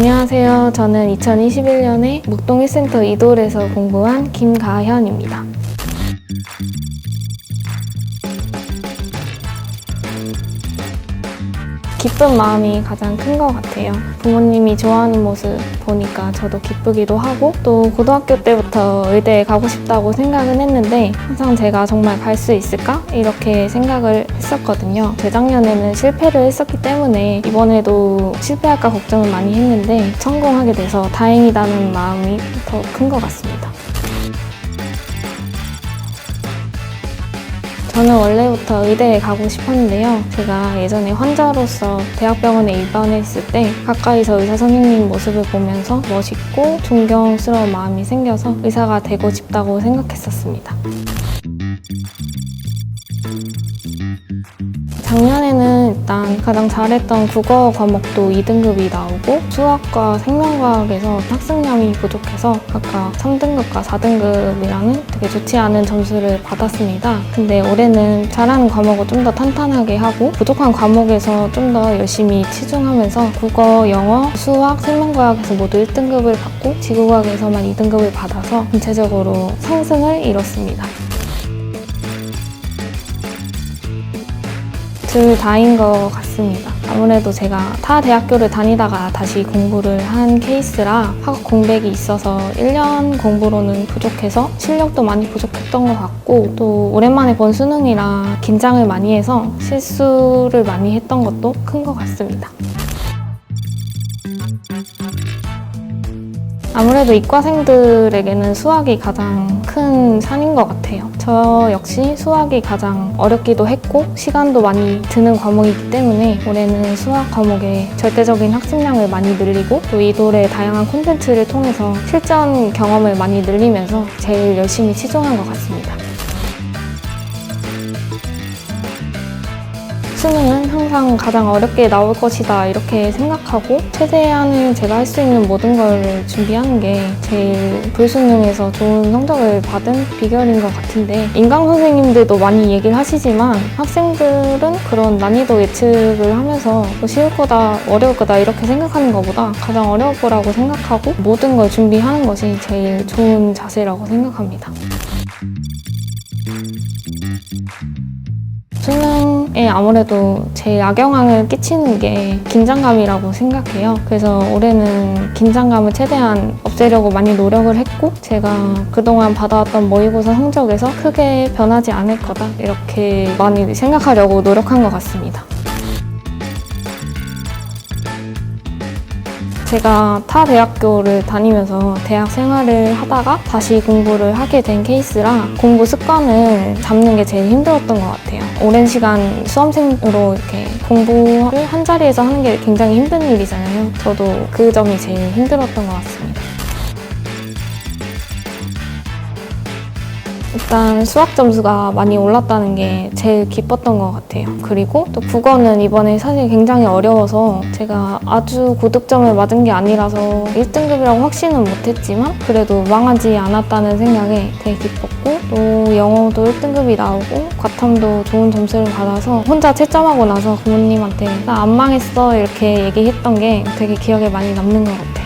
안녕하세요. 저는 2021년에 목동 1센터 이돌에서 공부한 김가현입니다. 기쁜 마음이 가장 큰 것 같아요. 부모님이 좋아하는 모습 보니까 저도 기쁘기도 하고 또 고등학교 때부터 의대에 가고 싶다고 생각은 했는데 항상 제가 정말 갈 수 있을까? 이렇게 생각을 했었거든요. 재작년에는 실패를 했었기 때문에 이번에도 실패할까 걱정을 많이 했는데 성공하게 돼서 다행이다는 마음이 더 큰 것 같습니다. 저는 원래부터 의대에 가고 싶었는데요. 제가 예전에 환자로서 대학병원에 입원했을 때 가까이서 의사 선생님 모습을 보면서 멋있고 존경스러운 마음이 생겨서 의사가 되고 싶다고 생각했었습니다. 작년에는 일단 가장 잘했던 국어 과목도 2등급이 나오고 수학과 생명과학에서 학습량이 부족해서 각각 3등급과 4등급이라는 되게 좋지 않은 점수를 받았습니다. 근데 올해는 잘하는 과목을 좀 더 탄탄하게 하고 부족한 과목에서 좀 더 열심히 치중하면서 국어, 영어, 수학, 생명과학에서 모두 1등급을 받고 지구과학에서만 2등급을 받아서 전체적으로 상승을 이뤘습니다. 둘 다인 것 같습니다. 아무래도 제가 타 대학교를 다니다가 다시 공부를 한 케이스라 학업 공백이 있어서 1년 공부로는 부족해서 실력도 많이 부족했던 것 같고 또 오랜만에 본 수능이라 긴장을 많이 해서 실수를 많이 했던 것도 큰 것 같습니다. 아무래도 이과생들에게는 수학이 가장 큰 산인 것 같아요. 저 역시 수학이 가장 어렵기도 했고 시간도 많이 드는 과목이기 때문에 올해는 수학 과목의 절대적인 학습량을 많이 늘리고 또 이돌의 다양한 콘텐츠를 통해서 실전 경험을 많이 늘리면서 제일 열심히 치중한 것 같습니다. 수능은 항상 가장 어렵게 나올 것이다 이렇게 생각하고 최대한을 제가 할 수 있는 모든 걸 준비하는 게 제일 불수능에서 좋은 성적을 받은 비결인 것 같은데 인강 선생님들도 많이 얘기를 하시지만 학생들은 그런 난이도 예측을 하면서 뭐 쉬울 거다 어려울 거다 이렇게 생각하는 것보다 가장 어려울 거라고 생각하고 모든 걸 준비하는 것이 제일 좋은 자세라고 생각합니다. 수능 에 아무래도 제일 악영향을 끼치는 게 긴장감이라고 생각해요. 그래서 올해는 긴장감을 최대한 없애려고 많이 노력을 했고, 제가 그동안 받아왔던 모의고사 성적에서 크게 변하지 않을 거다. 이렇게 많이 생각하려고 노력한 것 같습니다. 제가 타 대학교를 다니면서 대학 생활을 하다가 다시 공부를 하게 된 케이스라 공부 습관을 잡는 게 제일 힘들었던 것 같아요. 오랜 시간 수험생으로 이렇게 공부를 한 자리에서 하는 게 굉장히 힘든 일이잖아요. 저도 그 점이 제일 힘들었던 것 같습니다. 일단 수학 점수가 많이 올랐다는 게 제일 기뻤던 것 같아요. 그리고 또 국어는 이번에 사실 굉장히 어려워서 제가 아주 고득점을 맞은 게 아니라서 1등급이라고 확신은 못했지만 그래도 망하지 않았다는 생각에 되게 기뻤고 또 영어도 1등급이 나오고 과탐도 좋은 점수를 받아서 혼자 채점하고 나서 부모님한테 나 안 망했어 이렇게 얘기했던 게 되게 기억에 많이 남는 것 같아요.